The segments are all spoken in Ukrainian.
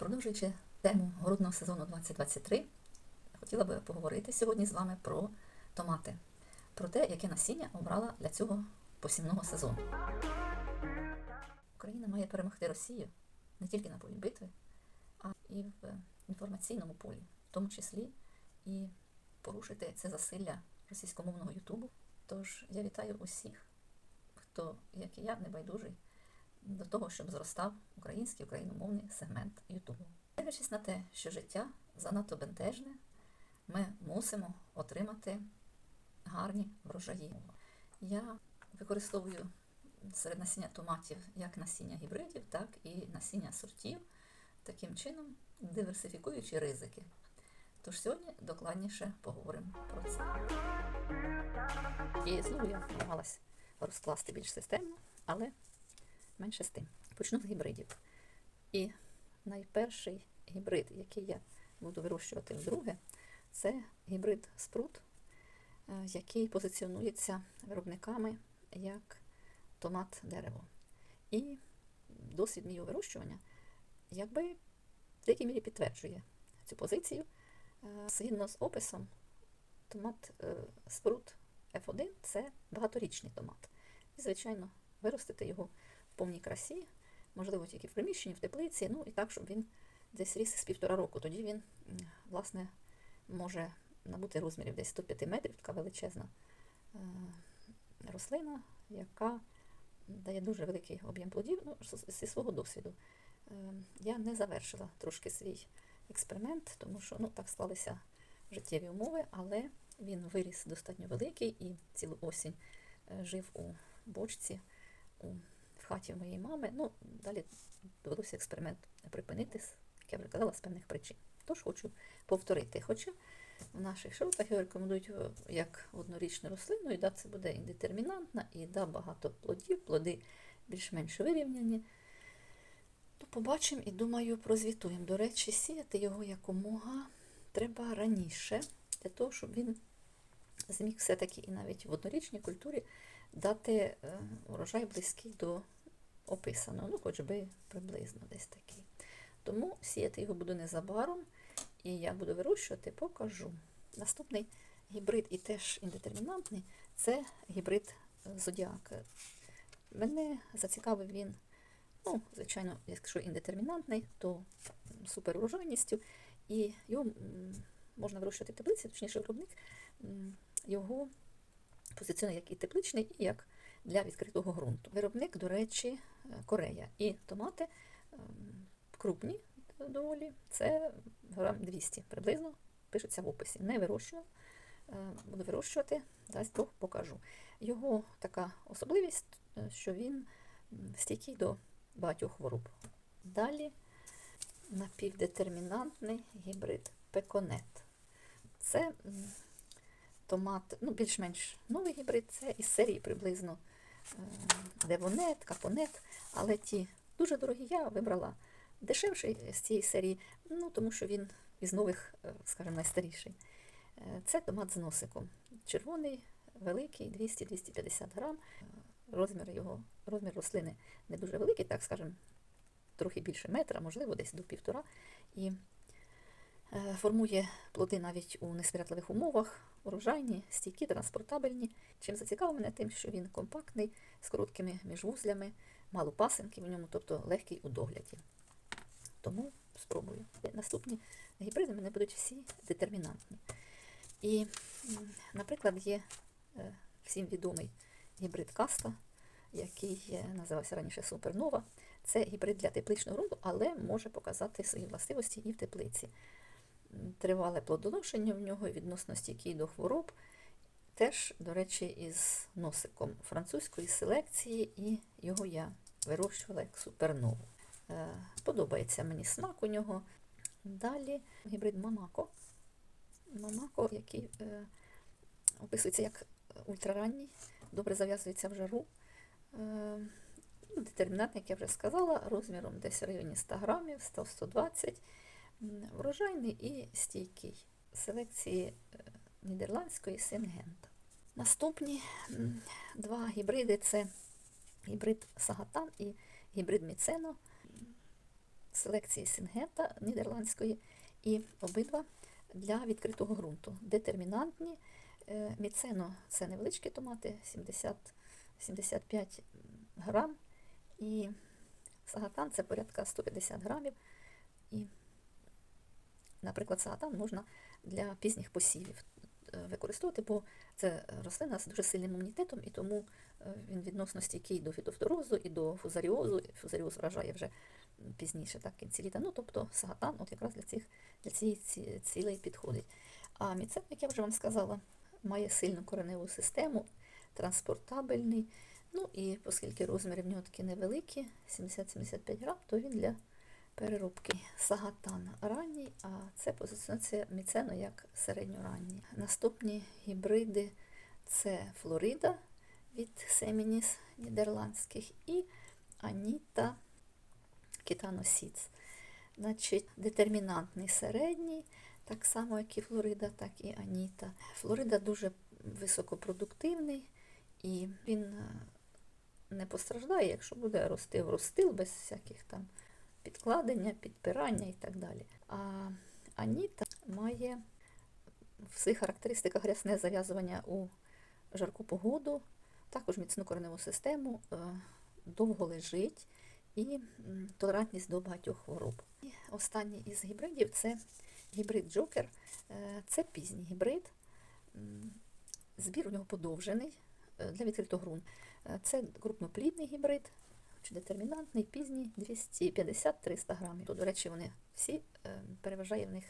Продовжуючи тему городного сезону 2023, хотіла би поговорити сьогодні з вами про томати, про те, яке насіння обрала для цього посівного сезону. Україна має перемогти Росію не тільки на полі битви, а і в інформаційному полі, в тому числі і порушити це засилля російськомовного Ютубу. Тож я вітаю усіх, хто, як і я, небайдужий до того, щоб зростав український україномовний сегмент Ютубу. Дивлячись на те, що життя занадто бентежне, ми мусимо отримати гарні врожаї. Я використовую серед насіння томатів як насіння гібридів, так і насіння сортів, таким чином диверсифікуючи ризики. Тож сьогодні докладніше поговоримо про це. І знову я намагалась розкласти більш системно, але менше з тим. Почну з гібридів. І найперший гібрид, який я буду вирощувати вдруге, це гібрид спрут, е, який позиціонується виробниками як томат дерево. І досвід мій вирощування якби в деякій мірі підтверджує цю позицію. Е, Згідно з описом, томат е, спрут F1 це багаторічний томат. І, звичайно, виростити його повній красі, можливо, тільки в приміщенні, в теплиці, ну і так, щоб він десь ріс з півтора року. Тоді він, власне, може набути розмірів десь 105 метрів, така величезна е, рослина, яка дає дуже великий об'єм плодів ну, зі свого досвіду. Е, Я не завершила трошки свій експеримент, тому що ну, так склалися життєві умови, але він виріс достатньо великий і цілу осінь е, жив у бочці у, хаті моєї мами. Ну, далі довелося експеримент припинити, як я вже казала, з певних причин. Тож хочу повторити. Хоча в наших широтах його рекомендують е, як однорічну рослину, і да, це буде індетермінантна, і да, багато плодів, плоди більш-менш вирівняні. Ну, побачимо і думаю, прозвітуємо. До речі, сіяти його якомога треба раніше, для того, щоб він зміг все-таки і навіть в однорічній культурі дати е, урожай близький до описаного, ну хоч би приблизно десь такий. Тому сіяти його буду незабаром, і я буду вирощувати, покажу. Наступний гібрид і теж індетермінантний це гібрид е, Зодіак. Мене зацікавив він, ну, звичайно, якщо індетермінантний, то супер урожайністю, і його можна вирощувати в теплиці, точніше виробник його позиціонує як і тепличний, і як для відкритого ґрунту. Виробник, до речі, е, Корея. І томати ем, крупні доволі, це грам 200 приблизно, пишеться в описі. Не вирощував, е, буду вирощувати, дасть Бог покажу. Його така особливість, е, що він стійкий до багатьох хвороб. Далі напівдетермінантний гібрид пеконет. Це томат, ну, більш-менш новий гібрид, це із серії приблизно девонет, капонет, але ті дуже дорогі я вибрала дешевший з цієї серії, ну, тому що він із нових, е, скажімо, найстаріший. Е, Це томат з носиком. Червоний, великий, 200-250 грам. Е, Розмір його, розмір рослини не дуже великий, так скажемо, трохи більше метра, можливо, десь до півтора. І е, формує плоди навіть у несприятливих умовах, урожайні, стійкі, транспортабельні. Чим зацікавив мене тим, що він компактний, з короткими міжвузлями, мало пасинків у ньому, тобто легкий у догляді. Тому спробую. Наступні гібриди в мене будуть всі детермінантні. І, наприклад, є е, всім відомий гібрид каста, який е, називався раніше Супернова. Це гібрид для тепличного ґрунту, але може показати свої властивості і в теплиці. Тривале плодоношення в нього, відносно стійкий до хвороб. Теж, до речі, із носиком французької селекції, і його я вирощувала як супернову. Е, Подобається мені смак у нього. Далі гібрид Мамако. Мамако, який е, описується як ультраранній, добре зав'язується в жару. Е, ну, Детермінантний, як я вже сказала, розміром десь в районі 100 грамів, 100-120. Врожайний і стійкий. Селекції е, нідерландської Сингента. Наступні два гібриди це гібрид Сагатан і гібрид Міцено. селекції Сінгента нідерландської, і обидва для відкритого ґрунту. Детермінантні. Е, Міцено це невеличкі томати, 70, 75 грам. І сагатан це порядка 150 грамів. І, наприклад, сагатан можна для пізніх посівів е, використовувати, бо це рослина з дуже сильним імунітетом, і тому е, він відносно стійкий до фітофторозу і до фузаріозу. Фузаріоз вражає вже пізніше, так, кінці літа. Ну, тобто сагатан от якраз для, цих, для цієї ці- цілей підходить. А міцен, як я вже вам сказала, має сильну кореневу систему, транспортабельний. Ну і оскільки розміри в нього такі невеликі, 70-75 грам, то він для переробки сагатан ранній, а це позиціонується міцено як середньоранній. Наступні гібриди це Флорида від Семініс нідерландських і Аніта Кітаносіц. Значить, детермінантний середній, так само, як і Флорида, так і Аніта. Флорида дуже високопродуктивний і він е, не постраждає, якщо буде рости в розстил без всяких там підкладення, підпирання і так далі. А Аніта має в своїх характеристиках рясне зав'язування у жарку погоду, також міцну кореневу систему, е, довго лежить і толерантність до багатьох хвороб. І останній із гібридів це гібрид Джокер. Е, Це пізній гібрид. Збір у нього подовжений е, для відкритого. Е, Це крупноплідний гібрид, чи детермінантний, пізній 250-300 грамів. То, до речі, вони всі е, переважає в них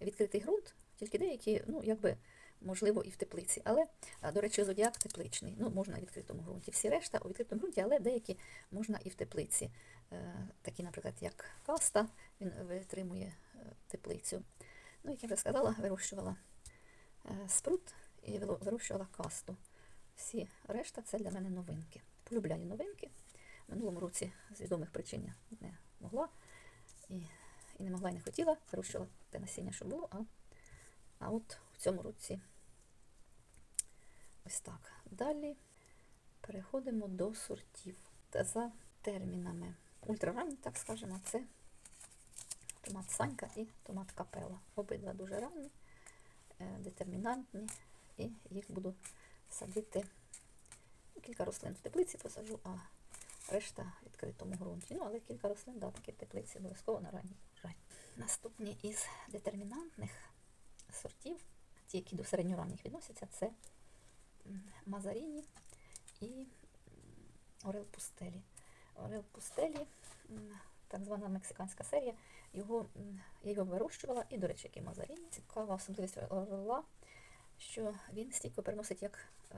відкритий ґрунт, тільки деякі, ну, якби, можливо, і в теплиці. Але, до речі, зодіак тепличний. Ну, можна у відкритому ґрунті. Всі решта у відкритому ґрунті, але деякі можна і в теплиці. Е, Такі, наприклад, як каста, він витримує е, теплицю. Ну, як я вже сказала, вирощувала спрут і вирощувала касту. Всі решта це для мене новинки. Полюбляю новинки. Минулому році з відомих причин я не могла і, і не могла і не хотіла. Вирощувала те насіння, що було, а, а от в цьому році ось так. Далі переходимо до сортів. Та за термінами. Ультраранні, так скажемо, це томат Санька і томат Капела. Обидва дуже ранні, е, детермінантні, і їх буду садити. Кілька рослин в теплиці посаджу, а решта в відкритому ґрунті. Ну, але кілька рослин, да, такі теплиці обов'язково на ранній врожай. Наступні із детермінантних сортів, ті, які до середньоранніх відносяться, це Мазаріні і Орел Пустелі. Орел Пустелі, так звана мексиканська серія, його, я його вирощувала, і, до речі, як і Мазаріні. Цікава особливість орла, що він стійко переносить як е,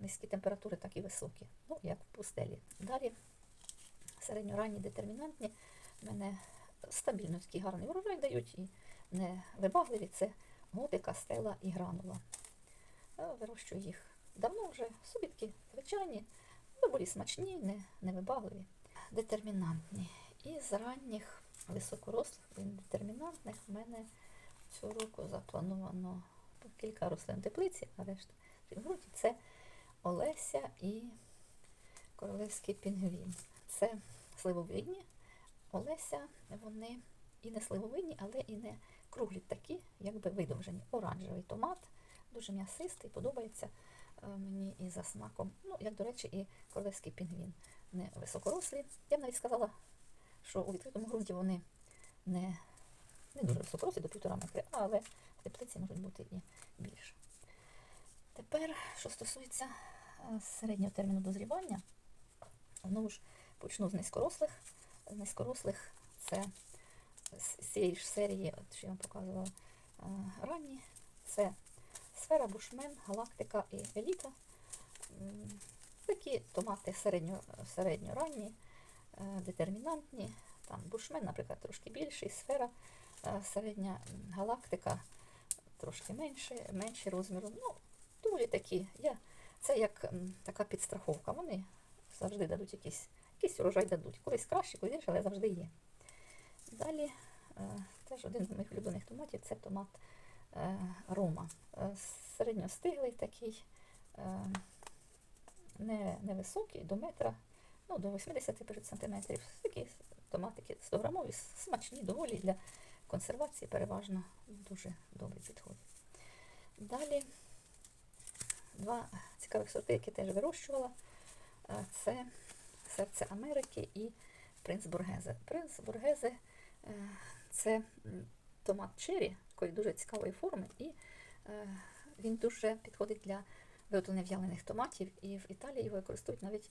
низькі температури, так і високі, ну, як в пустелі. Далі середньоранні детермінантні в мене стабільно такий гарний урожай дають і не вибагливі. Це готика, стела і гранула. Вирощую їх давно вже, собі такі звичайні, доволі смачні, не, невибагливі. Детермінантні. І з ранніх високорослих детермінантних в мене цього року заплановано кілька рослин теплиці, а решта це Олеся і королевський пінгвін. Це сливовидні. Олеся, вони і не сливовидні, але і не круглі такі, якби видовжені. Оранжевий томат, дуже м'ясистий, подобається е, мені і за смаком. Ну, як, до речі, і королевський пінгвін. Не високорослі. Я б навіть сказала, що у відкритому ґрунті вони не, не дуже високорослі, до півтора метри, але в теплиці можуть бути і більше. Тепер, що стосується е, середнього терміну дозрівання, знову ж почну з низькорослих. З низькорослих це з цієї ж серії, от, що я вам показувала е, ранні, це сфера, бушмен, галактика і еліта. Такі томати середньо, середньоранні, е, детермінантні. Там бушмен, наприклад, трошки більший, сфера, середня галактика трошки менше, менші розміром. Ну, доволі такі. Я, це як м, така підстраховка. Вони завжди дадуть якийсь, якийсь урожай дадуть. Колись краще, колись гірше, але завжди є. Далі е, теж один з моїх улюблених томатів це томат е, Рома. Е, середньостиглий такий, е, не, невисокий, до метра, ну, до 80 пишуть, сантиметрів. Такий томатики 100 грамові, смачні, доволі для консервації переважно дуже добре підходять. Далі два цікавих сорти, які теж вирощувала. Це серце Америки і принц Бургезе. Принц Бургезе е, це томат чері, такої дуже цікавої форми, і е, він дуже підходить для виготовлення в'ялених томатів. І в Італії його використовують навіть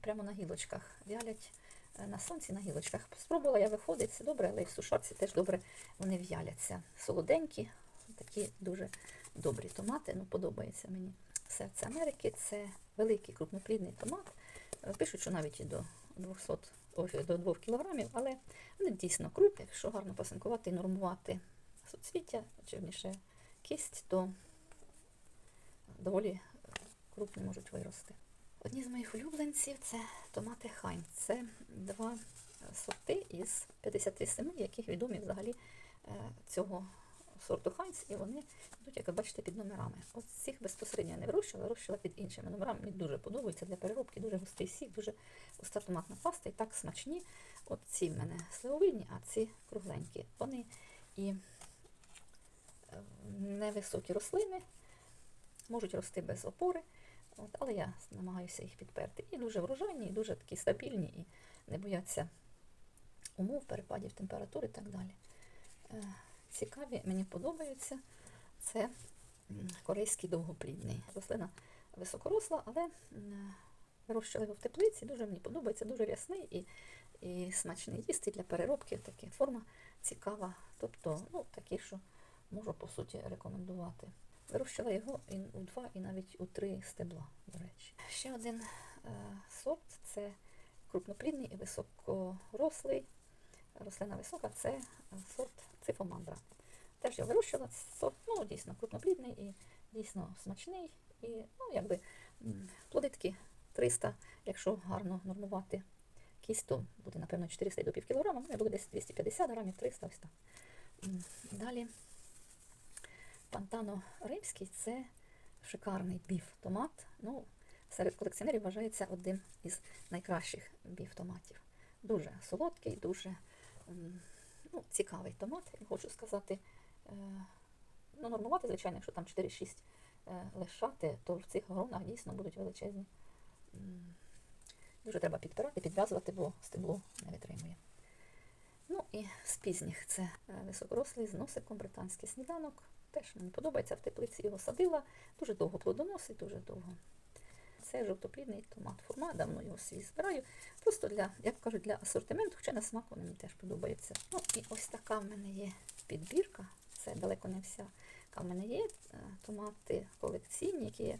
прямо на гілочках. В'ялять е, на сонці на гілочках. Спробувала я виходить, це добре, але і в сушарці теж добре вони в'яляться. Солоденькі, такі дуже добрі томати. Ну, подобається мені. Серце Америки це великий крупноплідний томат. Е, Пишуть, що навіть і до 200, ой, до 2 кілограмів, але вони дійсно крупні. Якщо гарно пасинкувати і нормувати суцвіття, чи вірніше кість, то доволі е, крупні можуть вирости. Одні з моїх улюбленців це томати Хайм. Це два сорти із 57, яких відомі взагалі е, цього сорту Хайнс, і вони йдуть, як ви бачите, під номерами. От цих безпосередньо не вирощувала, вирощувала під іншими номерами. Мені дуже подобається для переробки, дуже густий сік, дуже густа томатна паста і так смачні. От ці в мене сливовидні, а ці кругленькі. Вони і е, невисокі рослини, можуть рости без опори, от, але я намагаюся їх підперти. І дуже врожайні, і дуже такі стабільні, і не бояться умов, перепадів температури і так далі. Цікаві, мені подобаються. Це корейський довгоплідний. Рослина високоросла, але м, вирощували його в теплиці. Дуже мені подобається, дуже рясний і, і смачний їсти для переробки. Така форма цікава. Тобто, ну, такі, що можу по суті рекомендувати. Вирощила його і у два, і навіть у три стебла, до речі. Ще один е, сорт це крупноплідний і високорослий. Рослина висока це сорт цифомандра. Теж я вирощувала сорт, ну, дійсно крупноплідний і дійсно смачний. І, ну, якби плоди такі 300, якщо гарно нормувати кість, то буде, напевно, 400 до пів кілограма. Мене було десь 250 грамів, 300 ось так. Далі Пантано римський це шикарний біф-томат. Ну, серед колекціонерів вважається одним із найкращих біф-томатів. Дуже солодкий, дуже ну, цікавий томат, я хочу сказати. Е, Ну, нормувати, звичайно, якщо там 4-6 е, лишати, то в цих гронах дійсно будуть величезні. Дуже треба підпирати, підв'язувати, бо стебло не витримує. Ну і з пізніх це е, високорослий з носиком британський сніданок. Теж мені подобається в теплиці його садила. Дуже довго плодоносить, дуже довго. Це жовтоплідний томат форма, давно його свій збираю. Просто для, як кажуть, для асортименту, хоча на смак вони мені теж подобаються. Ну і ось така в мене є підбірка. Це далеко не вся. яка в мене є е, томати колекційні, які я,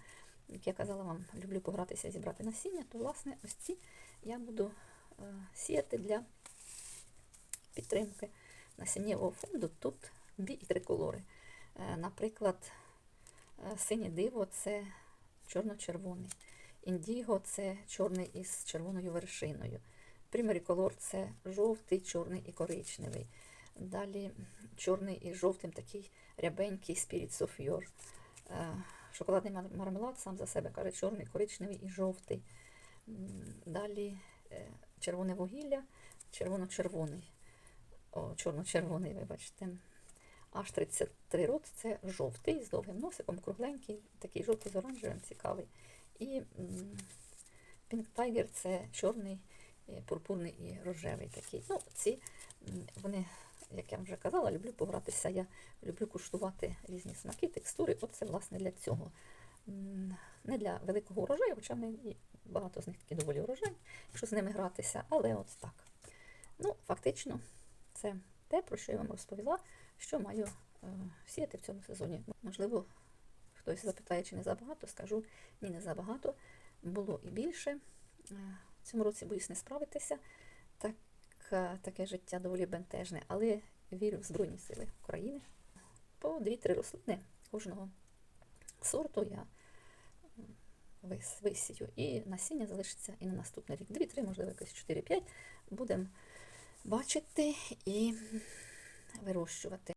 як я казала вам, люблю погратися, зібрати насіння, то власне ось ці я буду е, сіяти для підтримки насіннєвого фонду. Тут дві і три колори. Е, Наприклад, синє диво це чорно-червоний. Індіго це чорний із червоною вершиною. Примері колор це жовтий, чорний і коричневий. Далі чорний і жовтим такий рябенький Spirit Софьор. Шоколадний мармелад сам за себе каже чорний, коричневий і жовтий. Далі е, червоне вугілля, червоно-червоний. О, чорно-червоний, вибачте. Аж 33 рот це жовтий з довгим носиком, кругленький, такий жовтий з оранжевим, цікавий. І Pink Tiger це чорний, е, пурпурний і рожевий такий. Ну, ці вони, як я вже казала, люблю погратися. Я люблю куштувати різні смаки, текстури. От це власне для цього. Не для великого урожаю, хоча і багато з них такі доволі урожайні, якщо з ними гратися, але от так. Ну, фактично, це те, про що я вам розповіла, що маю е, сіяти в цьому сезоні. Можливо, хтось запитає, чи не забагато, скажу, ні, не забагато. Було і більше. Е, В цьому році боюсь не справитися. Так, е, таке життя доволі бентежне, але вірю в Збройні Сили України. По 2-3 рослини кожного сорту я висію. І насіння залишиться і на наступний рік. 2-3, можливо, якось 4-5 будемо бачити і вирощувати.